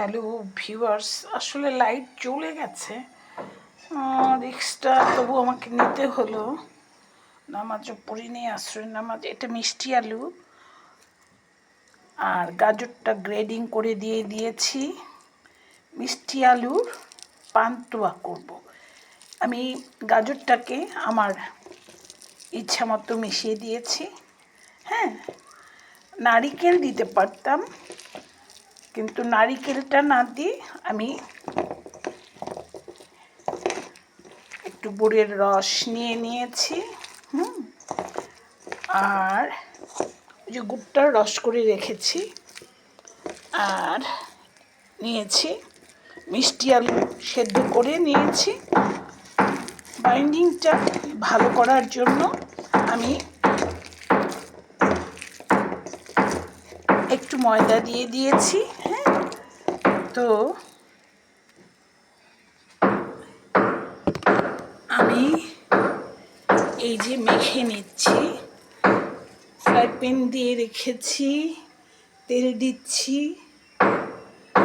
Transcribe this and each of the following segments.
Hello viewers আসলে light চলে গেছে। রিক্সটা তবু আমাকে নিতে হলো। নামাজও পড়িনি আশ্রয় নামাজ, এটা মিষ্টি আলু। আর গাজরটা গ্রেডিং করে দিয়ে দিয়েছি। মিষ্টি আলুর পান্তুয়া করব। আমি গাজরটাকে আমার ইচ্ছা মতো মিশিয়ে দিয়েছি। হ্যাঁ নারিকেল দিতে পারতাম। কিন্তু নারিকেলটা না দিয়ে আমি একটু গুড়ের রস নিয়ে নিয়েছি, হুম? আর ওই যে গুড়টার রস করে রেখেছি, আর নিয়েছি মিষ্টি আলু সেদ্ধ করে নিয়েছি। বাইন্ডিংটা ভালো করার জন্য আমি ময়দা দিয়ে দিয়েছি হ্যাঁ? তো আমি এই যে মেখে নিচ্ছি, ফ্রাই প্যান দিয়ে রেখেছি, তেল দিচ্ছি,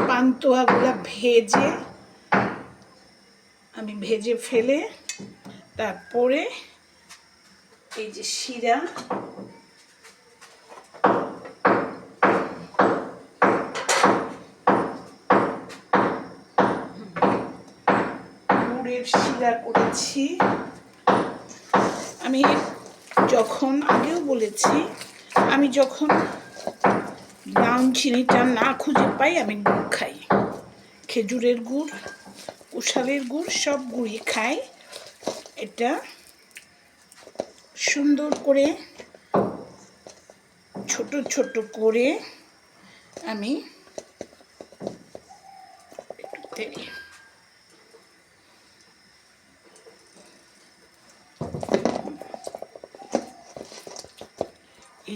পান্তোয়াগুলো ভেজে, আমি ভেজে ফেলে, তারপরে এই যে শিরা শিরা করেছি। আমি যখন আগেও বলেছি, আমি যখন ব্রাউন চিনিটা না খুঁজে পাই, আমি গুড় খাই। খেজুরের গুড়, কুশালের গুড় সব গুড়ই খাই। এটা সুন্দর করে ছোট ছোট করে আমি একটু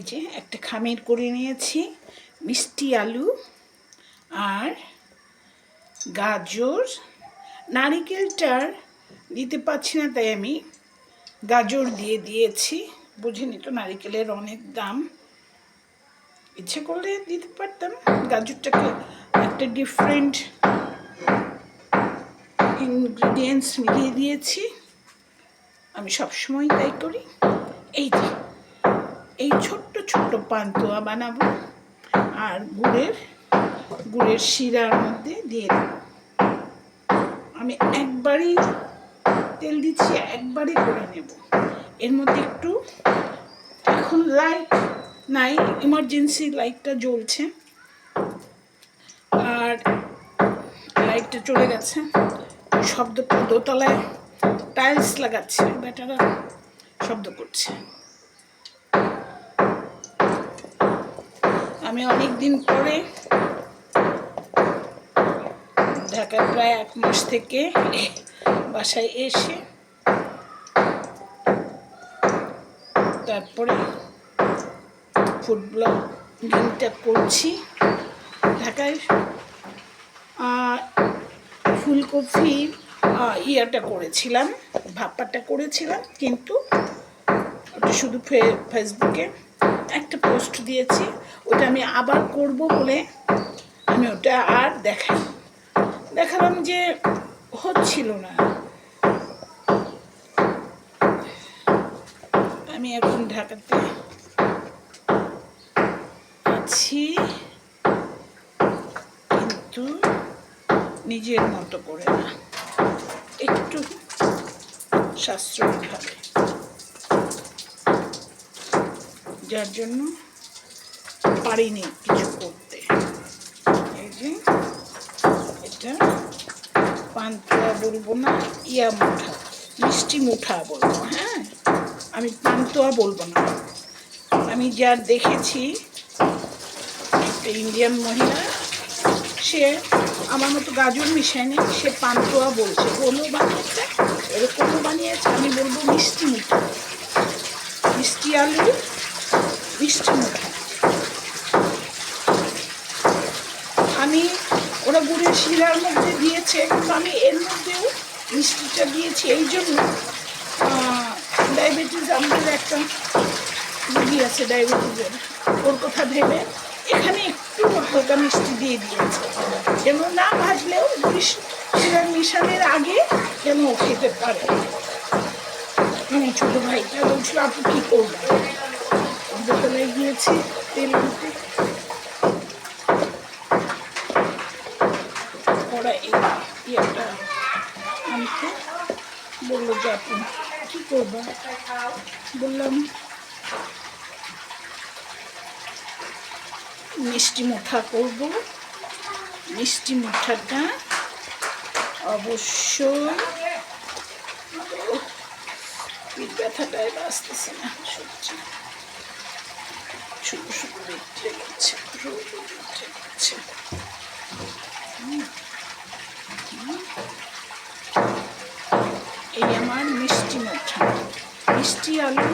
যে একটা খামের করে নিয়েছি, মিষ্টি আলু আর গাজর। নারিকেলটার দিতে পারছি না, তাই আমি গাজর দিয়ে দিয়েছি। বুঝিনি তো নারিকেলের অনেক দাম। ইচ্ছে করলে দিতে পারতাম। গাজরটাকে একটা ডিফারেন্ট ইনগ্রিডিয়েন্টস মিলিয়ে দিয়েছি। আমি সবসময় তাই করি। এই এই ছোট্ট ছোট্ট পান্তুয়া বানাবো। আর গুড়ের গুড়ের শিরার মধ্যে দিয়ে দেবো। আমি একবারই তেল দিচ্ছি, একবারই করে নেব। এর মধ্যে একটু, এখন লাইট নাই ইমার্জেন্সি লাইটটা জ্বলছে। আর লাইটটা চলে গেছে। শব্দ, দোতলায় টাইলস লাগাচ্ছে বেটারা শব্দ করছে। আমি অনেক দিন পরে ঢাকায় প্রায় এক মাস থেকে বাসায় এসে তারপরে ফুড ব্লগিংটা করছি। ঢাকায় ফুলকপি ইয়াটা করেছিলাম, ভাপাটা করেছিলাম, কিন্তু শুধু ফেসবুকে একটা পোস্ট দিয়েছি, ওটা আমি আবার করব বলে আমি ওটা আর দেখাই দেখালাম যে হচ্ছিল না। আমি এখন ঢাকাতে আছি, কিন্তু নিজের মতো করে না। একটু সাশ্রয়ীভাবে যার জন্য পারিনি কিছু করতে। এই যে, এটা পান্তুয়া বলব না, ইয়া মুঠা, মিষ্টি মুঠা বলব হ্যাঁ? আমি পান্তুয়া বলব না। আমি যার দেখেছি ইন্ডিয়ান মহিলা, সে আমার মতো গাজর মিশায়নি, সে পান্তুয়া বলছে। বলল বানিয়েছে এরকমও বানিয়েছে, আমি বলব মিষ্টি মুঠা। মিষ্টি আলু মিষ্টি আমি, ওরা গুড়ের শিরার মধ্যে দিয়েছে, কিন্তু আমি এর মধ্যেও মিষ্টিটা দিয়েছি। এই জন্য ডায়াবেটিস আমাদের একটা রুগী আছে ডায়াবেটিসের ওর কথা ভেবে এখানে একটু হালকা মিষ্টি দিয়ে দিয়েছে। যেন না ভাজলেও শিরার মিশানের আগে যেন খেতে পারে। ছোট ভাইটা বলছিল, আপু কি করব? দোকানে গিয়েছি, তেল আনতে। ওরা এই ইয়েটা আনতে বলল যে আপু কী করব বললাম, মিষ্টি মুঠা করব। মিষ্টি মুঠাটা অবশ্যই ব্যথাটায় বাঁচতেছে না, সত্যি। শুধু শুধু বিট্রে গেছে এই আমার মিষ্টি মুঠা মিষ্টি আলু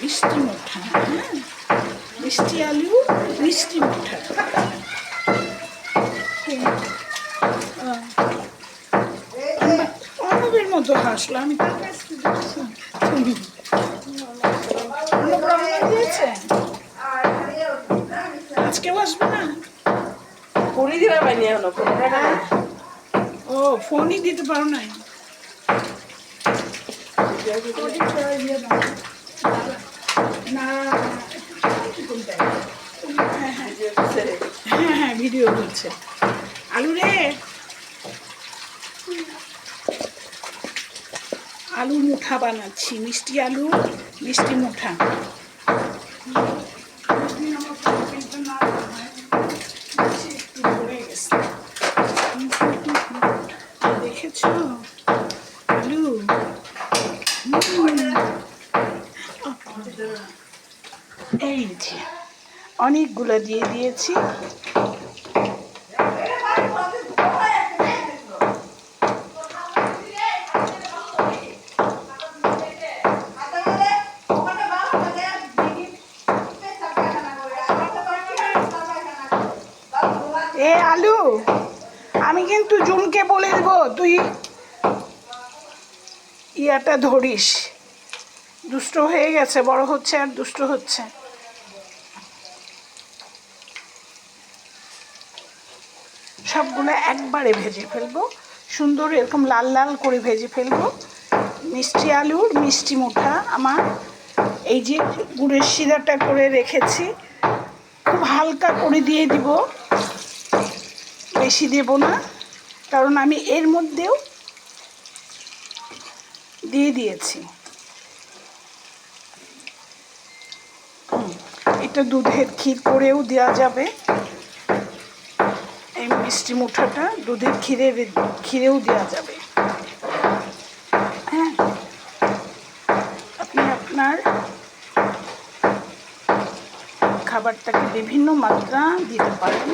মিষ্টি মুঠা হ্যাঁ মিষ্টি আলু মিষ্টি মুঠা অনবের মতো হাসলো আমি তার কাছ শুনি। আজকেও আসবে না। পুরি দিবা পাইনি এখনও ও ফোনই দিতে পারো নাই। না হ্যাঁ হ্যাঁ ভিডিও করছে। আলু রে। আলু মুঠা বানাচ্ছি মিষ্টি আলু মিষ্টি মুঠা একটু পড়ে গেছে। দেখেছ আলু হুম। এই যে অনেকগুলো দিয়ে দিয়েছি। এ আলু, আমি কিন্তু জুনকে বলে দেবো, তুই ইয়াটা ধরিস। দুষ্ট হয়ে গেছে, বড় হচ্ছে আর দুষ্ট হচ্ছে। সবগুলো একবারে ভেজে ফেলব। সুন্দর এরকম লাল লাল করে ভেজে ফেলব। মিষ্টি আলুর মিষ্টি মুঠা আমার। এই যে গুড়ের শিরাটা করে রেখেছি, খুব হালকা করে দিয়ে দিব। বেশি দেব না, কারণ আমি এর মধ্যেও দিয়ে দিয়েছি। এটা দুধের ক্ষীর করেও দেওয়া যাবে। এই মিষ্টি মুঠাটা দুধের ক্ষীরের ক্ষীরেও দেওয়া যাবে হ্যাঁ আপনি আপনার খাবারটাকে বিভিন্ন মাত্রা দিতে পারেন।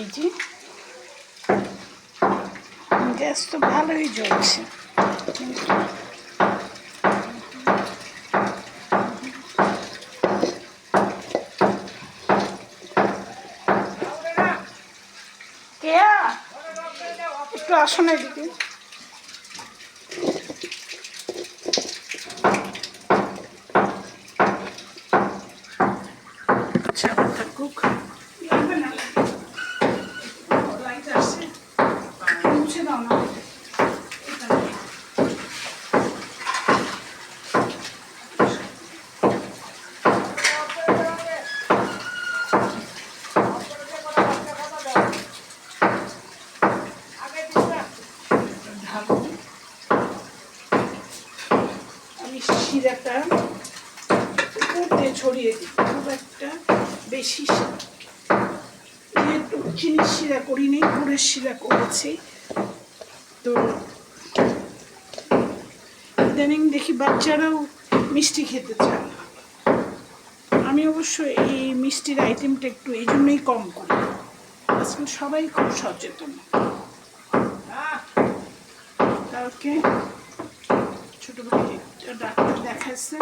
এই যে গ্যাস তো ভালোই জ্বলছে একটু আসো না এদিকে আচ্ছা থাকুক লাগবে না লাইট আসছে মুছে দাও না এটা নিয়ে। ঢালো। দিয়ে ছড়িয়ে দিই। খুব একটা বেশি যেহেতু শিরা করিনি, গুড়ের শিরা করেছি। তো ইদানিং দেখি বাচ্চারাও মিষ্টি খেতে চায় আমি অবশ্য এই মিষ্টির আইটেমটা একটু এই জন্যই কম করি। আজকাল সবাই খুব সচেতন। কালকে ভাই ডাক্তার দেখাচ্ছে,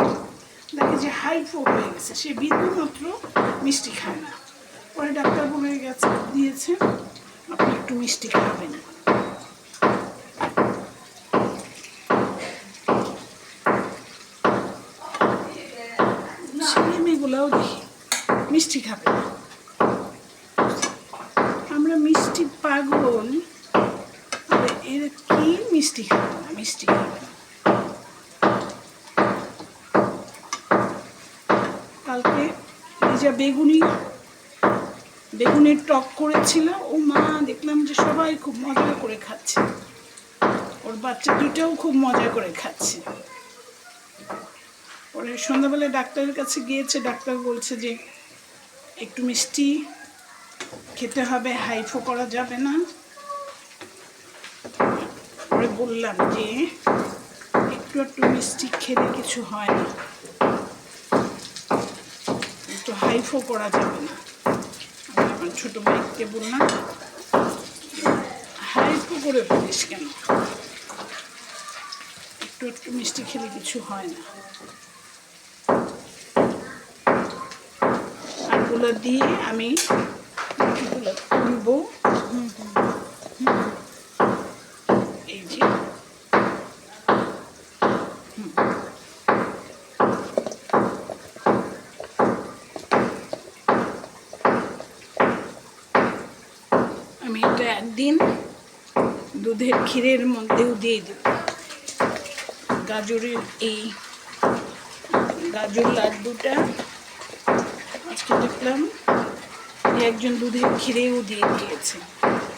দেখে যে হাইফো হয়ে গেছে। সে বিন্দু মাত্র মিষ্টি খায় না। পরে ডাক্তার বলে গেছে, দিয়েছে দিয়েছেন আপনি একটু মিষ্টি খাবেন। ছেলে মেয়েগুলোও দেখি মিষ্টি খাবে না। আমরা মিষ্টি পাগল এরা কি মিষ্টি খাবে না, মিষ্টি খাবে না কালকে নিজা বেগুনি, বেগুনের টক করেছিল। ও মা, দেখলাম যে সবাই খুব মজা করে খাচ্ছে। ওর বাচ্চা দুটাও খুব মজা করে খাচ্ছে। পরে সন্ধ্যাবেলা ডাক্তারের কাছে গিয়েছে, ডাক্তার বলছে যে একটু মিষ্টি খেতে হবে হাইফো করা যাবে না। পরে বললাম যে একটু একটু মিষ্টি খেলে কিছু হয় না। একটু হাইফো করা যাবে না। আমি আমার ছোটো ভাইকে বললাম হাইফো করে ফেলিস কেন? একটু একটু মিষ্টি খেলে কিছু হয় না। আরগুলো দিয়ে আমি হুম, হুম। এই যে হুম। আমি একদিন দুধের ক্ষীরের মধ্যেও দিয়ে দেব গাজরের এই গাজর লাড্ডুটা আজকে দেখলাম একজন দুধের ক্ষীরেও দিয়ে দিয়েছে।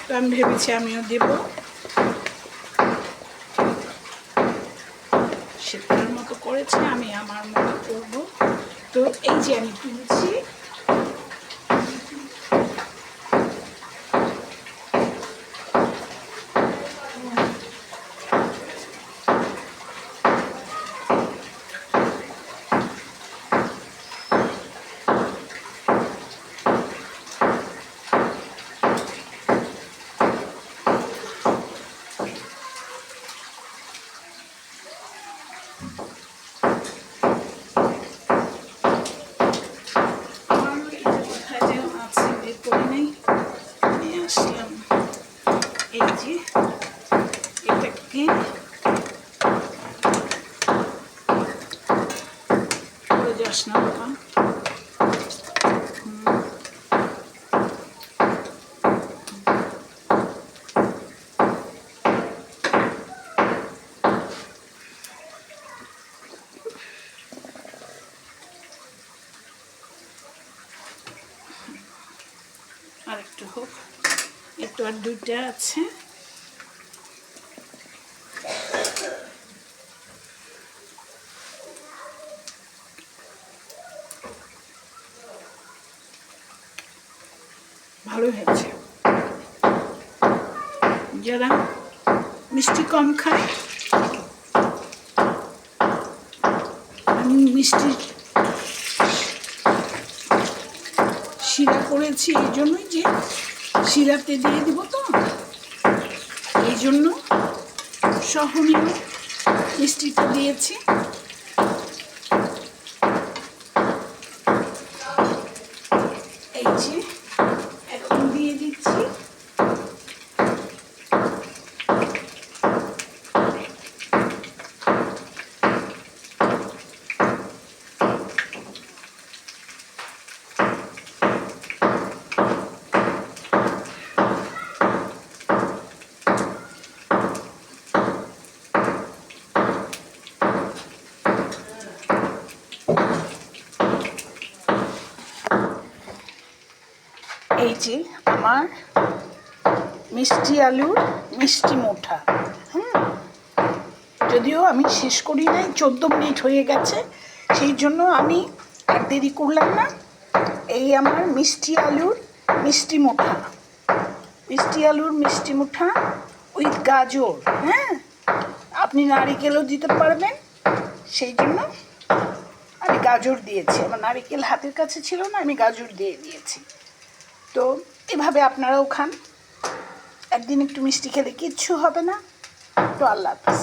তো আমি ভেবেছি আমিও দেব। সে তার মতো করেছে, আমি আমার মতো করব। তো এই যে আমি তুলছি আমার এটা কোথায় যেন আছে বের করে নেই নিয়ে আসলাম এই যে এটাকে যাস না আর একটু হোক। একটু আর দুইটা আছে ভালো হয়েছে যারা মিষ্টি কম খাই। আমি মিষ্টি শিরা করেছি, এই জন্যই যে শিরাতে দিয়ে দিব তো। এই জন্য সহনীয় মিষ্টিটা দিয়েছি এই যে এখন দিয়ে দিচ্ছি যে আমার মিষ্টি আলুর মিষ্টি মোঠা। হুম? যদিও আমি শেষ করি নাই, চোদ্দ মিনিট হয়ে গেছে, সেই জন্য আমি আর দেরি করলাম না। এই আমার মিষ্টি আলুর মিষ্টি মোঠা। মিষ্টি আলুর মিষ্টি মোঠা উইথ গাজর হ্যাঁ? আপনি নারিকেলও দিতে পারবেন, সেই জন্য আমি গাজর দিয়েছি। আমার নারিকেল হাতের কাছে ছিল না, আমি গাজর দিয়ে দিয়েছি। তো এভাবে আপনারাও খান। একদিন একটু মিষ্টি খেলে কিচ্ছু হবে না। তো আল্লাহ হাফিজ।